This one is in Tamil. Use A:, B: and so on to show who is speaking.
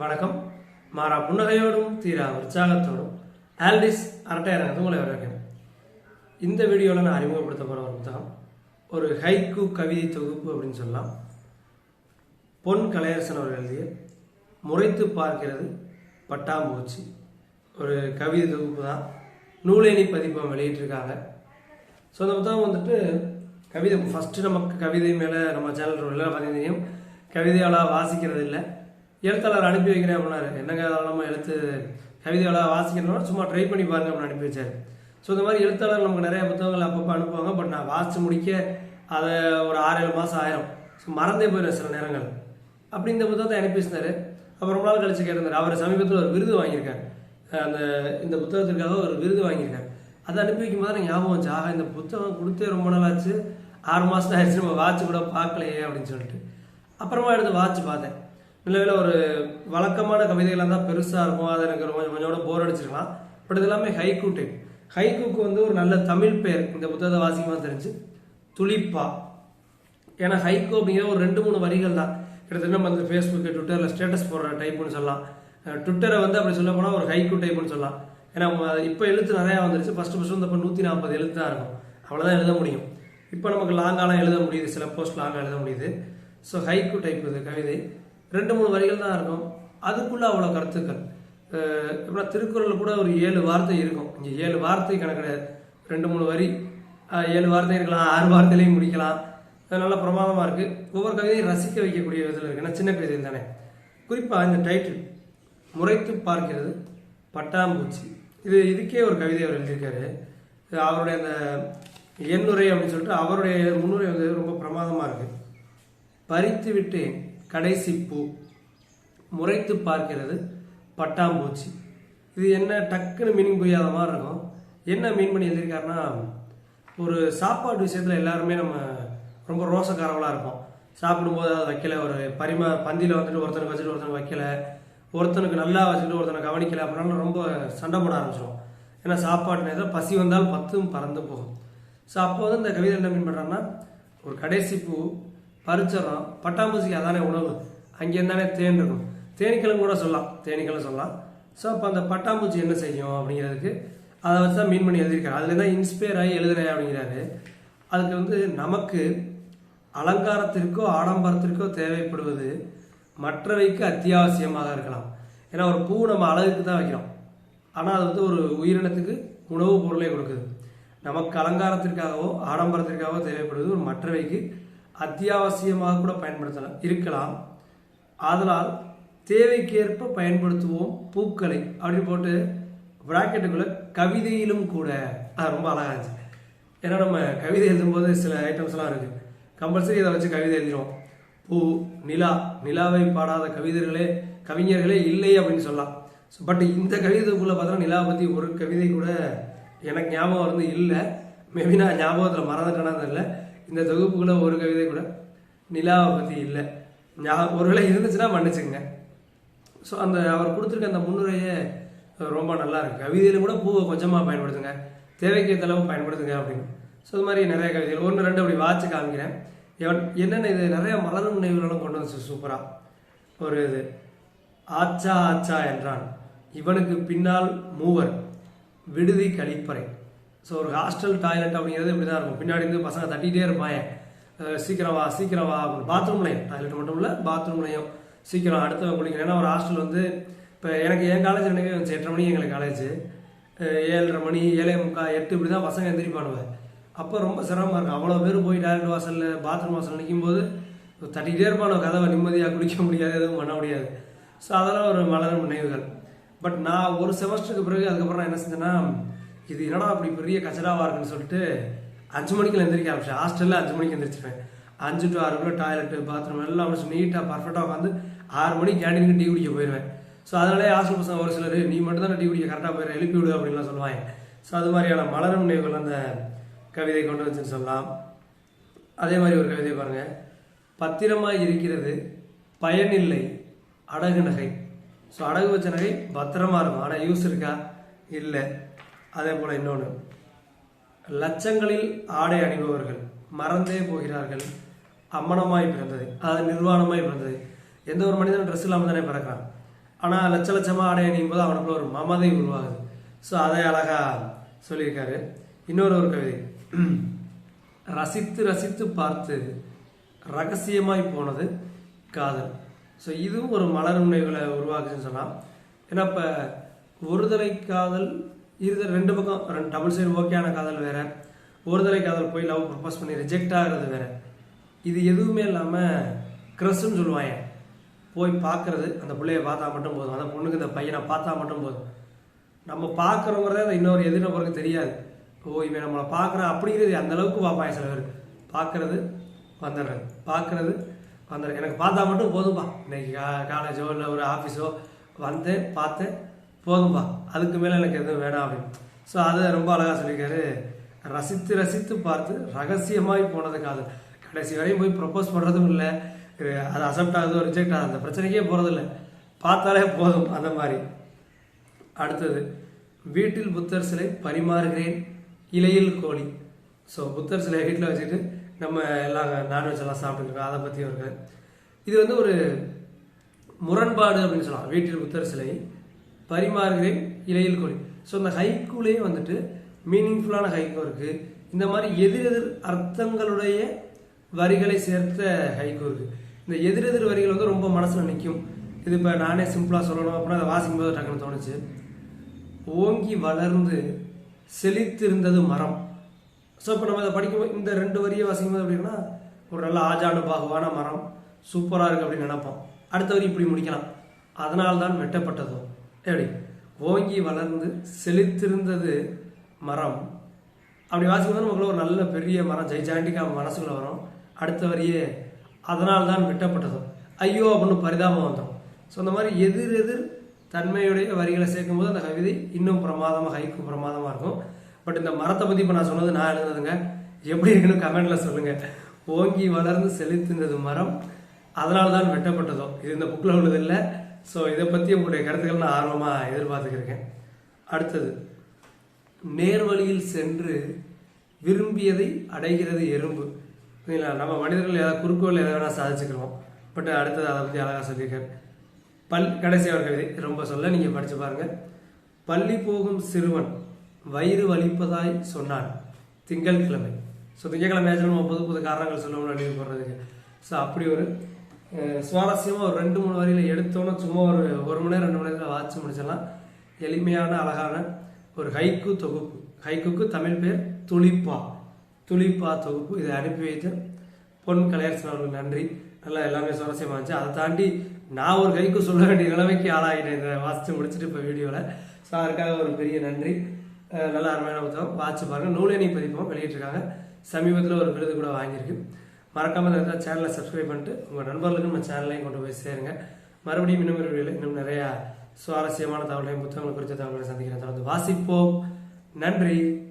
A: வணக்கம். மாறா புன்னகையோடும் தீரா உற்சாகத்தோடும். ஆல்டிஸ் அரட்டையரங்கத்து உங்களை வரவேற்கிறேன். இந்த வீடியோவில் நான் அறிமுகப்படுத்த போகிற ஒரு புத்தகம். ஒரு ஹைக்கு கவிதை தொகுப்பு அப்படின்னு சொல்லலாம். பொன் கலையரசன் அவர்கள் எழுதிய முறைத்து பார்க்கிறது பட்டாம்பூச்சி. ஒரு கவிதை தொகுப்பு தான். நூலேணி பதிப்பம் வெளியிட்டிருக்காங்க. ஸோ அந்த புத்தகம் வந்துட்டு கவிதை ஃபஸ்ட்டு நமக்கு கவிதை மேலே நம்ம சேனல் எல்லாம் பார்த்தீங்கன்னா கவிதையாளாக வாசிக்கிறது இல்லை எழுத்தாளர் அனுப்பி வைக்கிறேன் அப்படின்னாரு. என்னங்க அதெல்லாம் எழுத்து கவிதையாளாக வாசிக்கிறோம்னா சும்மா ட்ரை பண்ணி பாருங்க அப்படின்னு அனுப்பி வச்சார். ஸோ இந்த மாதிரி எழுத்தாளர் நமக்கு நிறைய புத்தகங்கள் அப்பப்போ அனுப்புவாங்க. பட் நான் வாசித்து முடிக்க அதை ஒரு ஆறு ஏழு மாதம் ஆயிரும். ஸோ மறந்தே போயிடும் சில நேரங்கள். அப்படி இந்த புத்தகத்தை அனுப்பி வச்சிருந்தாரு. அப்புறம் ரொம்ப நாள் கழிச்சு கேட்டிருந்தார். அவர் சமீபத்தில் ஒரு விருது வாங்கியிருக்காரு. அந்த இந்த புத்தகத்திற்காக ஒரு விருது வாங்கியிருக்காரு. அதை அனுப்பி வைக்கும் போது எனக்கு ஞாபகம் வச்சு ஆக இந்த புத்தகம் கொடுத்தே ரொம்ப நாள் ஆச்சு. ஆறு மாதம் ஆயிடுச்சு. நம்ம வாட்ச் கூட பார்க்கலையே அப்படின்னு சொல்லிட்டு. அப்புறமா எடுத்து வாட்ச் பார்த்தேன். நிலவில் ஒரு வழக்கமான கவிதைகளாக தான் பெருசாக இருக்கும். அது எனக்கு ரொம்ப கொஞ்சம் போர் அடிச்சிருக்கலாம். பட் இது எல்லாமே ஹைக்கூ டைப் ஹைக்கூக்கு வந்து ஒரு நல்ல தமிழ் பெயர். இந்த புத்தகத்தை வாசிக்கமாக தெரிஞ்சு. துளிப்பா. ஏன்னா ஹைக்கூ அப்படிங்கிற ஒரு ரெண்டு மூணு வரிகள் தான். கிட்டத்தட்ட நம்ம ஃபேஸ்புக்கு ட்விட்டரில் ஸ்டேட்டஸ் போடுற டைப்புன்னு சொல்லலாம். ட்விட்டரை வந்து அப்படி சொல்ல போனால் ஒரு ஹைக்கூ டைப்புன்னு சொல்லலாம். ஏன்னா இப்போ எழுத்து நிறையா வந்துருச்சு. ஃபஸ்ட்டு ஃபஸ்ட்டு வந்து இப்போ நூற்றி நாற்பது எழுத்து தான் இருக்கும். அவ்வளோதான் எழுத முடியும். இப்போ நமக்கு லாங்காலாம் எழுத முடியுது. சில போஸ்ட் லாங்காக எழுத முடியுது. ஸோ ஹைக்கூ டைப் இது கவிதை. ரெண்டு மூணு வரிகள் தான் இருக்கும். அதுக்குள்ளே அவ்வளோ கருத்துக்கள். எப்படின்னா திருக்குறளில் கூட ஒரு ஏழு வார்த்தை இருக்கும். இங்கே ஏழு வார்த்தை கணக்கு கிடையாது. ரெண்டு மூணு வரி. ஏழு வார்த்தை இருக்கலாம் ஆறு வார்த்தையிலையும் முடிக்கலாம். அது நல்ல பிரமாதமாக இருக்குது ஒவ்வொரு கவிதையும் ரசிக்க வைக்கக்கூடிய விதத்தில் இருக்குது ஏன்னா சின்ன கவிதையில் தானே. குறிப்பாக இந்த டைட்டில் முறைத்து பார்க்கிறது பட்டாம்பூச்சி இது இதுக்கே ஒரு கவிதை அவர் எழுதியிருக்காரு. அவருடைய அந்த எண்ணுரை அப்படின்னு சொல்லிட்டு அவருடைய முன்னுரை வந்து ரொம்ப பிரமாதமாக இருக்குது பறித்து விட்டேன் கடைசி பூ. முறைத்து பார்க்கிறது பட்டாம்பூச்சி. இது என்ன டக்குன்னு மீனிங் புரியாத மாதிரி இருக்கும். என்ன மீன் பண்ணி எழுதியிருக்காருன்னா ஒரு சாப்பாடு விஷயத்தில் எல்லாருமே நம்ம ரொம்ப ரோசக்காரவளாக இருப்போம். சாப்பிடும்போது அதை வைக்கல ஒரு பரிமா பந்தியில் வந்துட்டு ஒருத்தனுக்கு வச்சுட்டு ஒருத்தனுக்கு வைக்கல ஒருத்தனுக்கு நல்லா வச்சுட்டு ஒருத்தனை கவனிக்கல அப்படின்னாலும் ரொம்ப சண்டை போட ஆரம்பிச்சிடும் ஏன்னா சாப்பாடு நேரத்தில் பசி வந்தால் பத்தும் பறந்து போகும். ஸோ அப்போ வந்து இந்த கவிதை என்ன மீன் பண்ணுறாங்கன்னா ஒரு கடைசி பூ பறிச்சிடறோம். பட்டாம்பூச்சிக்கு அதானே உணவு? அங்கே தானே தேன் இருக்கும். தேனீக்களும் கூட சொல்லலாம். தேனீக்களும் சொல்லலாம். ஸோ அப்போ அந்த பட்டாம்பூச்சி என்ன செய்யும் அப்படிங்கிறதுக்கு அதை வச்சு தான் மீன் பண்ணி எழுதியிருக்காரு. அதுல தான் இன்ஸ்பயர் ஆகி எழுதுறேன் அப்படிங்கிறாரு. அதுக்கு வந்து நமக்கு அலங்காரத்திற்கோ ஆடம்பரத்திற்கோ தேவைப்படுவது மற்றவைக்கு அத்தியாவசியமாக இருக்கலாம். ஏன்னா ஒரு பூ நம்ம அழகுக்கு தான் வைக்கிறோம். ஆனால் அது வந்து ஒரு உயிரினத்துக்கு உணவுப் பொருளே கொடுக்குது. நமக்கு அலங்காரத்திற்காகவோ ஆடம்பரத்திற்காகவோ தேவைப்படுவது ஒரு மற்றவைக்கு அத்தியாவசியமாக கூட பயன்படுத்தலாம் இருக்கலாம். ஆதலால் தேவைக்கேற்ப பயன்படுத்துவோம் பூக்களை. அப்படின்னு போட்டு பிராக்கெட்டுக்குள்ள கவிதையிலும் கூட. அது ரொம்ப அழகாக இருந்துச்சு. ஏன்னா நம்ம கவிதை எழுதும்போது சில ஐட்டம்ஸ்லாம் இருக்குது கம்பல்சரி இதை வச்சு கவிதை எழுதிடுவோம். பூ நிலா நிலாவை பாடாத கவிதைகளே கவிஞர்களே இல்லை அப்படின்னு சொல்லலாம். பட் இந்த கவிதைக்குள்ளே பார்த்தோன்னா நிலாவை பற்றி ஒரு கவிதை கூட எனக்கு ஞாபகம் வந்து இல்லை. மேபி நான் ஞாபகத்தில் மறந்துட்டேன்னா தெரியல. இந்த தொகுப்புக்குள்ள ஒரு கவிதை கூட நிலாவை பற்றி இல்லை. ஞா- ஒருவேளை இருந்துச்சுன்னா மன்னிச்சுங்க ஸோ அந்த அவர் கொடுத்துருக்க அந்த முன்னுரையே ரொம்ப நல்லா இருக்கு. கவிதையில கூட பூவை கொஞ்சமாக பயன்படுத்துங்க. தேவைக்கேற்ற அளவு பயன்படுத்துங்க அப்படின்னு. ஸோ இது மாதிரி நிறைய கவிதைகள். ஒன்று ரெண்டு அப்படி வாட்சி காமிக்கிறேன். எவன் என்னென்ன இது? நிறைய மலரும் நினைவுகளும் கொண்டு வந்துச்சு சூப்பராக ஒரு இது. ஆச்சா ஆச்சா என்றான். இவனுக்கு பின்னால் மூவர். விடுதி கழிப்பறை. ஸோ ஒரு ஹாஸ்டல் டாய்லெட் அப்படிங்கிறது இப்படி தான் இருக்கும். பின்னாடி இருந்து பசங்க தட்டிகிட்டே இருப்பாங்க. சீக்கிரம் வா சீக்கிரம் வா பாத்ரூம்லையும் டாய்லெட் மட்டும் இல்லை பாத்ரூம்லையும் சீக்கிரம் அடுத்தவங்க குளிக்கணும். ஏன்னா ஒரு ஹாஸ்டல் வந்து இப்போ எனக்கு என் காலேஜ் எனக்கு எட்டரை மணி எங்களுக்கு காலேஜ் ஏழரை மணி ஏழே முக்கால் எட்டு இப்படி தான் பசங்க எந்திரிப்பானுவேன் அப்போ ரொம்ப சிரமமாக இருக்கும். அவ்வளோ பேர் போய் டாய்லெட் வாசலில் பாத்ரூம் வாசல் நிற்கும் போது தட்டிக்கிட்டே இருப்பானோ கதவை நிம்மதியாக குளிக்க முடியாது எதுவும் பண்ண முடியாது. ஸோ அதெல்லாம் ஒரு மலரும் நினைவுகள் பட் நான் ஒரு செமஸ்டருக்கு பிறகு அதுக்கப்புறம் நான் என்ன செஞ்சேன்னா இது என்னடா அப்படி பெரிய கச்சடாவாக இருக்குன்னு சொல்லிட்டு அஞ்சு மணிக்கு எந்திரிக்க ஆரம்பிச்சேன். ஹாஸ்டலில் அஞ்சு மணிக்கு எந்திரிச்சிருவேன் அஞ்சு டு ஆறு மணி டாய்லெட்டு பாத்ரூம் எல்லாம் முடிச்சு நீட்டாக பர்ஃபெக்டாக உட்காந்து ஆறு மணிக்கு கேண்டீனுக்கு டீ குடிக்க போயிடுவேன் ஸோ அதனாலே ஹாஸ்டல் பசங்க ஒரு சிலர் நீ மட்டும் தான் டீ குடிக்க கரெக்டாக போயிட எழுப்பி விடு அப்படின்லாம் சொல்லுவாங்க. ஸோ அது மாதிரியான மலரும் நினைவுகள் அந்த கவிதை கொண்டு வந்துச்சுன்னு சொல்லலாம். அதே மாதிரி ஒரு கவிதை பாருங்கள் பத்திரமாக இருக்கிறது பயனில்லை அடகு நகை. ஸோ அடகு வச்ச நகை பத்திரமா இருக்கும். ஆனால் யூஸ் இருக்கா? இல்லை. அதே போல் இன்னொன்று லட்சங்களில் ஆடை அணிபவர்கள் மறந்தே போகிறார்கள் அம்மனமாய் பிறந்தது அது நிர்வாணமாய் பிறந்தது. எந்த ஒரு மனிதனும் ட்ரெஸ் இல்லாமல் தானே பிறக்கிறான். ஆனால் லட்ச லட்சமாக ஆடை அணியும் போது அவனுக்குள்ள ஒரு மமதை உருவாகுது. ஸோ அதை அழகா சொல்லியிருக்காரு. இன்னொரு ஒரு கவிதை. ரசித்து ரசித்து பார்த்து ரகசியமாய் போனது காதல். ஸோ இதுவும் ஒரு மலர் உண்மைகளை உருவாக்குச்சுன்னு சொல்லலாம் ஏன்னா இப்போ ஒருதலை காதல் இருதல் ரெண்டு பக்கம் ரெண்டு டபுள் சைடு ஓகேயான காதல் வேற. ஒருதலை காதல் போய் லவ் ப்ரப்போஸ் பண்ணி ரிஜெக்ட் ஆகிறது வேற. இது எதுவுமே இல்லாமல் க்ரஸ்ன்னு சொல்லுவாங்க போய் பார்க்கறது அந்த பிள்ளைய பார்த்தா மட்டும் போதும். அந்த பொண்ணுக்கு இந்த பையனை பார்த்தா மட்டும் போதும். நம்ம பார்க்குறோங்கிறத அந்த இன்னொரு எதிர்நபருக்கு தெரியாது. ஓ இவன் நம்மளை பார்க்குறான் அப்படிங்கிறது அந்த அளவுக்கு பார்ப்பாங்க சில பேர். பார்க்கறது வந்துடுறது. பார்க்கறது வந்துடுறது. எனக்கு பார்த்தா மட்டும் போதும்பா. இன்னைக்கு கா காலேஜோ இல்லை ஒரு ஆஃபீஸோ வந்தேன் பார்த்தேன் போதும்பா அதுக்கு மேலே எனக்கு எதுவும் வேணாம் அப்படின்னு. ஸோ அதை ரொம்ப அழகாக சொல்லியிருக்காரு. ரசித்து ரசித்து பார்த்து ரகசியமாய் போனது காதல். கடைசி வரையும் போய் ப்ரப்போஸ் பண்ணுறதும் இல்லை. அது அசப்ட் ஆகுதோ ரிஜெக்ட் ஆகுது அந்த பிரச்சனைக்கே போகிறதில்ல பார்த்தாலே போதும் அந்த மாதிரி. அடுத்தது வீட்டில் புத்தர் சிலை பரிமாறுகிறேன் இலையில் கோழி. ஸோ புத்தர் சிலையை வீட்டில் வச்சுட்டு நம்ம எல்லாம் நான்வெஜ் எல்லாம் சாப்பிட்டுருக்கோம் அதை பற்றி இருக்கு இது வந்து ஒரு முரண்பாடு அப்படின்னு சொல்லலாம். வீட்டில் புத்தர் சிலை பரிமாறுகிறேன் இலையில் கொடி. ஸோ இந்த ஹைக்குள்ளேயே வந்துட்டு மீனிங்ஃபுல்லான ஹைக்கோ இருக்குது இந்த மாதிரி எதிரெதிர் அர்த்தங்களுடைய வரிகளை சேர்த்த ஹைக்கோ இருக்குது இந்த எதிரெதிர் வரிகள் வந்து ரொம்ப மனசில் நிற்கும் இது இப்போ நானே சிம்பிளாக சொல்லணும் அப்படின்னா அதை வாசிக்கும் போது டக்குன்னு தோணுச்சு. ஓங்கி வளர்ந்து செழித்திருந்தது மரம். ஸோ இப்போ நம்ம அதை படிக்கும்போது இந்த ரெண்டு வரியை வாசிக்கும்போது அப்படின்னா ஒரு நல்ல ஆஜானு பாகுவான மரம் சூப்பராக இருக்குது அப்படின்னு நினைப்போம். அடுத்த வரி இப்படி முடிக்கலாம். அதனால் தான் எப்படி? ஓங்கி வளர்ந்து செழித்திருந்தது மரம். அப்படி வாசிக்கும்போது நமக்குள்ள ஒரு நல்ல பெரிய மரம் ஜெய்ஜாண்டிக்கா மனசுக்குள்ள வரும். அடுத்த வரியே அதனால் தான் வெட்டப்பட்டதோ. ஐயோ அப்படின்னு பரிதாபம் வந்தோம் ஸோ அந்த மாதிரி எதிர் எதிர் தன்மையுடைய வரிகளை சேர்க்கும் போது அந்த கவிதை இன்னும் பிரமாதமாக ஹைக்கும் பிரமாதமாக இருக்கும். பட் இந்த மரத்தை பற்றி இப்போ நான் சொன்னது நான் எழுதுனதுங்க. எப்படி இருக்குன்னு கமெண்ட்டில் சொல்லுங்கள் ஓங்கி வளர்ந்து செழித்திருந்தது மரம் அதனால தான் வெட்டப்பட்டதோ? இது இந்த புக்கில் உள்ளது இல்லை. ஸோ இதை பற்றி உங்களுடைய கருத்துக்கள் நான் ஆர்வமாக எதிர்பார்த்துக்கிருக்கேன். அடுத்தது நேர்வழியில் சென்று விரும்பியதை அடைகிறது எறும்பு. சரிங்களா நம்ம மனிதர்கள் ஏதாவது குறுக்கோள் எதை வேணால் சாதிச்சுக்கிறோம் பட் அடுத்தது அதை பற்றி அழகாக சொல்லியிருக்காரு. பல் கடைசி ஒரு கவிதை ரொம்ப சொல்ல நீங்கள் படித்து பாருங்கள் பள்ளி போகும் சிறுவன் வயிறு வலிப்பதாய் சொன்னான். திங்கட்கிழமை ஸோ திங்கட்கிழமை நம்ம புது புது காரணங்கள் சொல்லணும்னு நினைவு போடுறதுக்கு ஸோ அப்படி ஒரு சுவாரஸ்யமாக ஒரு ரெண்டு மூணு வரியில் எடுத்தோன்னே சும்மா ஒரு ஒரு மணி நேரம் ரெண்டு மணி நேரத்தில் வாட்சி முடிச்சிடலாம். எளிமையான அழகான ஒரு ஹைக்கு தொகுப்பு. ஹைக்குக்கு தமிழ் பேர் துளிப்பா. துளிப்பா தொகுப்பு. இதை அனுப்பி வைத்து பொன் கலையரசன் அவர்களுக்கு நன்றி. நல்லா எல்லாமே சுவாரஸ்யமாக இருந்துச்சு. அதை தாண்டி நான் ஒரு கைக்கு சொல்ல வேண்டிய நிலைமைக்கு ஆளாகிட்டேன் இதை வாசித்து முடிச்சுட்டு இப்போ வீடியோவில் ஸோ அதற்காக ஒரு பெரிய நன்றி. நல்லா நல்ல அருமையான புத்தகம். வாட்சி பாருங்கள் நூலினை பதிப்பகம் வெளியிட்டிருக்காங்க. சமீபத்தில் ஒரு விருது கூட வாங்கியிருக்கு. மறக்காமல் இருந்தால் சேனலை சப்ஸ்கிரைப் பண்ணிட்டு உங்கள் நண்பர்களுக்கு நம்ம சேனலையும் கொண்டு போய் சேருங்க. மறுபடியும் இன்னும் ஒரு வீடியோவில் இன்னும் நிறையா சுவாரஸ்யமான தகவலையும் புத்தகங்கள் குறித்த தகவல்களை சந்திக்கிறேன். தொடர்ந்து வாசிப்போம். நன்றி.